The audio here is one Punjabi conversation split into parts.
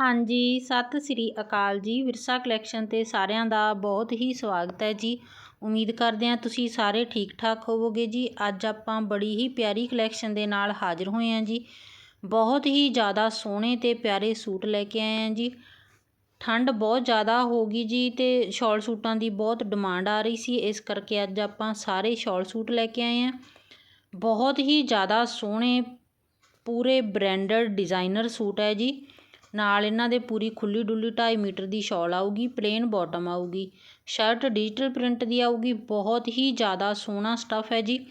ਹਾਂਜੀ, ਸਤਿ ਸ੍ਰੀ ਅਕਾਲ ਜੀ। ਵਿਰਸਾ ਕਲੈਕਸ਼ਨ 'ਤੇ ਸਾਰਿਆਂ ਦਾ ਬਹੁਤ ਹੀ ਸਵਾਗਤ ਹੈ ਜੀ। ਉਮੀਦ ਕਰਦੇ ਹਾਂ ਤੁਸੀਂ ਸਾਰੇ ਠੀਕ ਠਾਕ ਹੋਵੋਗੇ ਜੀ। ਅੱਜ ਆਪਾਂ ਬੜੀ ਹੀ ਪਿਆਰੀ ਕਲੈਕਸ਼ਨ ਦੇ ਨਾਲ ਹਾਜ਼ਰ ਹੋਏ ਹਾਂ ਜੀ। ਬਹੁਤ ਹੀ ਜ਼ਿਆਦਾ ਸੋਹਣੇ ਤੇ ਪਿਆਰੇ ਸੂਟ ਲੈ ਕੇ ਆਏ ਹਾਂ ਜੀ। ਠੰਡ ਬਹੁਤ ਜ਼ਿਆਦਾ ਹੋ ਗਈ ਜੀ ਤੇ ਸ਼ਾਲ ਸੂਟਾਂ ਦੀ ਬਹੁਤ ਡਿਮਾਂਡ ਆ ਰਹੀ ਸੀ। ਇਸ ਕਰਕੇ ਅੱਜ ਆਪਾਂ ਸਾਰੇ ਸ਼ਾਲ ਸੂਟ ਲੈ ਕੇ ਆਏ ਹਾਂ। ਬਹੁਤ ਹੀ ਜ਼ਿਆਦਾ ਸੋਹਣੇ, ਪੂਰੇ ਬ੍ਰਾਂਡਡ ਡਿਜ਼ਾਈਨਰ ਸੂਟ ਹੈ ਜੀ। ਨਾਲ ਇਹਨਾਂ ਦੇ ਪੂਰੀ ਖੁੱਲ੍ਹੀ ਡੁੱਲੀ ਢਾਈ ਮੀਟਰ ਦੀ ਸ਼ੋਲ ਆਊਗੀ ਪਲੇਨ ਬੋਟਮ ਆਊਗੀ। ਸ਼ਰਟ ਡਿਜੀਟਲ ਪ੍ਰਿੰਟ ਦੀ ਆਊਗੀ, ਬਹੁਤ ਹੀ ਜ਼ਿਆਦਾ ਸੋਹਣਾ ਸਟੱਫ ਹੈ ਜੀ।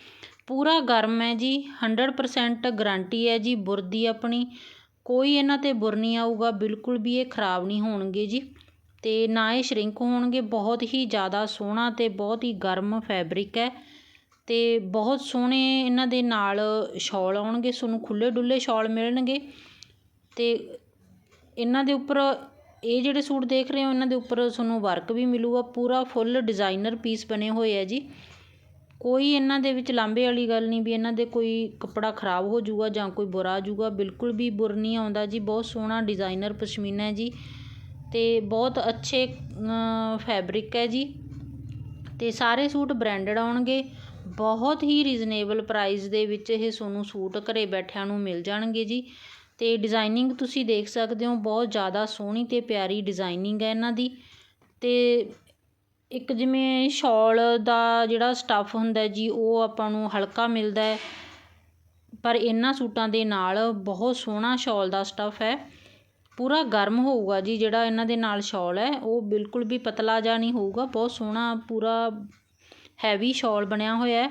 ਪੂਰਾ ਗਰਮ ਹੈ ਜੀ 100% ਗਰੰਟੀ ਹੈ ਜੀ ਬੁਰ ਦੀ ਆਪਣੀ। ਕੋਈ ਇਹਨਾਂ 'ਤੇ ਬੁਰ ਨਹੀਂ ਆਊਗਾ, ਬਿਲਕੁਲ ਵੀ ਇਹ ਖਰਾਬ ਨਹੀਂ ਹੋਣਗੇ ਜੀ। ਤੇ ਨਾ ਇਹ ਸ਼ਰਿੰਕ ਹੋਣਗੇ, ਬਹੁਤ ਹੀ ਜ਼ਿਆਦਾ ਸੋਹਣਾ ਤੇ ਬਹੁਤ ਹੀ ਗਰਮ ਫੈਬਰਿਕ ਹੈ। ਤੇ ਬਹੁਤ ਸੋਹਣੇ ਇਹਨਾਂ ਦੇ ਨਾਲ ਸ਼ਾਲ ਆਉਣਗੇ, ਤੁਹਾਨੂੰ ਖੁੱਲੇ ਡੁੱਲੇ ਸ਼ਾਲ ਮਿਲਣਗੇ। ਤੇ ਇਹਨਾਂ ਦੇ ਉੱਪਰ ਇਹ ਜਿਹੜੇ ਸੂਟ ਦੇਖ ਰਹੇ ਹੋ, ਇਹਨਾਂ ਦੇ ਉੱਪਰ ਤੁਹਾਨੂੰ ਵਰਕ ਵੀ ਮਿਲੂਗਾ, ਪੂਰਾ ਫੁੱਲ ਡਿਜ਼ਾਈਨਰ ਪੀਸ ਬਣੇ ਹੋਏ ਆ ਜੀ। ਕੋਈ ਇਹਨਾਂ ਦੇ ਵਿੱਚ ਲਾਂਭੇ ਵਾਲੀ ਗੱਲ ਨਹੀਂ ਵੀ ਇਹਨਾਂ ਦੇ ਕੋਈ ਕੱਪੜਾ ਖਰਾਬ ਹੋ ਜਾਊਗਾ ਜਾਂ ਕੋਈ ਬੁਰਾ ਆ ਜਾਊਗਾ, ਬਿਲਕੁਲ ਵੀ ਬੁਰ ਨਹੀਂ ਆਉਂਦਾ ਜੀ। ਬਹੁਤ ਸੋਹਣਾ ਡਿਜ਼ਾਈਨਰ ਪਸ਼ਮੀਨਾ ਹੈ ਜੀ ਤੇ ਬਹੁਤ ਅੱਛੇ ਫੈਬਰਿਕ ਹੈ ਜੀ। ਤੇ ਸਾਰੇ ਸੂਟ ਬ੍ਰਾਂਡਡ ਆਉਣਗੇ। ਬਹੁਤ ਹੀ ਰੀਜ਼ਨੇਬਲ ਪ੍ਰਾਈਸ ਦੇ ਵਿੱਚ ਇਹ ਤੁਹਾਨੂੰ ਸੂਟ ਘਰੇ ਬੈਠਿਆਂ ਨੂੰ ਮਿਲ ਜਾਣਗੇ ਜੀ। ਅਤੇ ਡਿਜ਼ਾਇਨਿੰਗ ਤੁਸੀਂ ਦੇਖ ਸਕਦੇ ਹੋ, ਬਹੁਤ ਜ਼ਿਆਦਾ ਸੋਹਣੀ ਅਤੇ ਪਿਆਰੀ ਡਿਜ਼ਾਇਨਿੰਗ ਹੈ ਇਹਨਾਂ ਦੀ। ਅਤੇ ਇੱਕ ਜਿਵੇਂ ਸ਼ੋਲ ਦਾ ਜਿਹੜਾ ਸਟੱਫ ਹੁੰਦਾ ਜੀ, ਉਹ ਆਪਾਂ ਨੂੰ ਹਲਕਾ ਮਿਲਦਾ ਹੈ। ਪਰ ਇਹਨਾਂ ਸੂਟਾਂ ਦੇ ਨਾਲ ਬਹੁਤ ਸੋਹਣਾ ਸ਼ੋਲ ਦਾ ਸਟੱਫ ਹੈ। ਪੂਰਾ ਗਰਮ ਹੋਊਗਾ ਜੀ, ਜਿਹੜਾ ਇਹਨਾਂ ਦੇ ਨਾਲ ਸ਼ਾਲ ਹੈ, ਉਹ ਬਿਲਕੁਲ ਵੀ ਪਤਲਾ ਜਿਹਾ ਨਹੀਂ ਹੋਊਗਾ। ਬਹੁਤ ਸੋਹਣਾ, ਪੂਰਾ ਹੈਵੀ ਸ਼ਾਲ ਬਣਿਆ ਹੋਇਆ ਹੈ।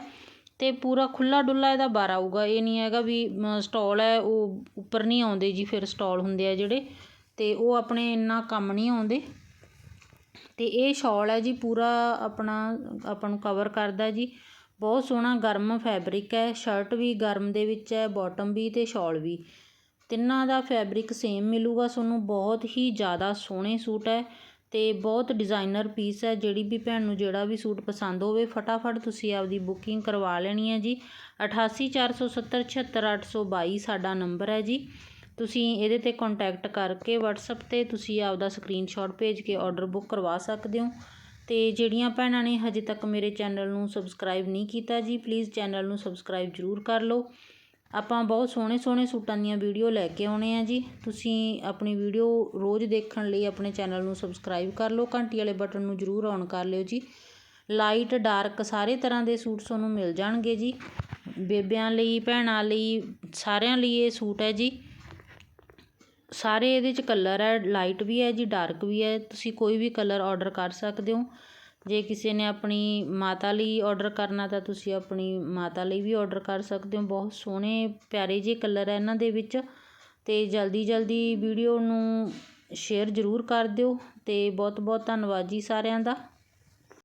ਅਤੇ ਪੂਰਾ ਖੁੱਲ੍ਹਾ ਡੁੱਲਾ ਇਹਦਾ ਬਾਹਰ ਆਊਗਾ। ਇਹ ਨਹੀਂ ਹੈਗਾ ਵੀ ਸਟੋਲ ਹੈ, ਉਹ ਉੱਪਰ ਨਹੀਂ ਆਉਂਦੇ ਜੀ, ਫਿਰ ਸਟੋਲ ਹੁੰਦੇ ਆ ਜਿਹੜੇ। ਅਤੇ ਉਹ ਆਪਣੇ ਇੰਨਾ ਕੰਮ ਨਹੀਂ ਆਉਂਦੇ। ਅਤੇ ਇਹ ਸ਼ੋਲ ਹੈ ਜੀ, ਪੂਰਾ ਆਪਣਾ, ਆਪਾਂ ਨੂੰ ਕਵਰ ਕਰਦਾ ਜੀ। ਬਹੁਤ ਸੋਹਣਾ ਗਰਮ ਫੈਬਰਿਕ ਹੈ ਸ਼ਰਟ ਵੀ ਗਰਮ ਦੇ ਵਿੱਚ ਹੈ ਬਾਟਮ ਵੀ ਅਤੇ ਸ਼ਾਲ ਵੀ। ਤਿੰਨਾਂ ਦਾ ਫੈਬਰਿਕ ਸੇਮ ਮਿਲੂਗਾ, ਤੁਹਾਨੂੰ ਬਹੁਤ ਹੀ ਜ਼ਿਆਦਾ ਸੋਹਣੇ ਸੂਟ ਹੈ। ਅਤੇ ਬਹੁਤ ਡਿਜ਼ਾਇਨਰ ਪੀਸ ਹੈ, ਜਿਹੜੀ ਵੀ ਭੈਣ ਨੂੰ ਜਿਹੜਾ ਵੀ ਸੂਟ ਪਸੰਦ ਹੋਵੇ, ਫਟਾਫਟ ਤੁਸੀਂ ਆਪਦੀ ਬੁਕਿੰਗ ਕਰਵਾ ਲੈਣੀ ਹੈ ਜੀ। 8847076822 ਸਾਡਾ ਨੰਬਰ ਹੈ ਜੀ। ਤੁਸੀਂ ਇਹਦੇ 'ਤੇ ਕੰਟੈਕਟ ਕਰਕੇ ਵਟਸਐਪ 'ਤੇ ਤੁਸੀਂ ਆਪਦਾ ਸਕਰੀਨਸ਼ਾਟ ਭੇਜ ਕੇ ਔਡਰ ਬੁੱਕ ਕਰਵਾ ਸਕਦੇ ਹੋ। ਅਤੇ ਜਿਹੜੀਆਂ ਭੈਣਾਂ ਨੇ ਹਜੇ ਤੱਕ ਮੇਰੇ ਚੈਨਲ ਨੂੰ ਸਬਸਕ੍ਰਾਈਬ ਨਹੀਂ ਕੀਤਾ ਜੀ ਪਲੀਜ਼ ਚੈਨਲ ਨੂੰ ਸਬਸਕ੍ਰਾਈਬ ਜ਼ਰੂਰ ਕਰ ਲਓ। ਆਪਾਂ ਬਹੁਤ ਸੋਹਣੇ ਸੋਹਣੇ ਸੂਟਾਂ ਦੀਆਂ ਵੀਡੀਓ ਲੈ ਕੇ ਆਉਣੇ ਆ ਜੀ। ਤੁਸੀਂ ਆਪਣੀ ਵੀਡੀਓ ਰੋਜ਼ ਦੇਖਣ ਲਈ ਆਪਣੇ ਚੈਨਲ ਨੂੰ ਸਬਸਕ੍ਰਾਈਬ ਕਰ ਲਓ, ਘੰਟੀ ਵਾਲੇ ਬਟਨ ਨੂੰ ਜ਼ਰੂਰ ਔਨ ਕਰ ਲਿਓ ਜੀ। ਲਾਈਟ, ਡਾਰਕ ਸਾਰੇ ਤਰ੍ਹਾਂ ਦੇ ਸੂਟ ਤੁਹਾਨੂੰ ਮਿਲ ਜਾਣਗੇ ਜੀ। ਬੇਬਿਆਂ ਲਈ, ਭੈਣਾਂ ਲਈ, ਸਾਰਿਆਂ ਲਈ ਇਹ ਸੂਟ ਹੈ ਜੀ। ਸਾਰੇ ਇਹਦੇ 'ਚ ਕਲਰ ਹੈ, ਲਾਈਟ ਵੀ ਹੈ ਜੀ, ਡਾਰਕ ਵੀ ਹੈ। ਤੁਸੀਂ ਕੋਈ ਵੀ ਕਲਰ ਆਰਡਰ ਕਰ ਸਕਦੇ ਹੋ। ਜੇ ਕਿਸੇ ਨੇ ਆਪਣੀ ਮਾਤਾ ਲਈ ਔਡਰ ਕਰਨਾ ਤਾਂ ਤੁਸੀਂ ਆਪਣੀ ਮਾਤਾ ਲਈ ਵੀ ਔਡਰ ਕਰ ਸਕਦੇ ਹੋ। ਬਹੁਤ ਸੋਹਣੇ, ਪਿਆਰੇ ਜਿਹੇ ਕਲਰ ਹੈ ਇਹਨਾਂ ਦੇ ਵਿੱਚ। ਅਤੇ ਜਲਦੀ ਜਲਦੀ ਵੀਡੀਓ ਨੂੰ ਸ਼ੇਅਰ ਜ਼ਰੂਰ ਕਰ ਦਿਓ। ਅਤੇ ਬਹੁਤ ਬਹੁਤ ਧੰਨਵਾਦ ਜੀ ਸਾਰਿਆਂ ਦਾ।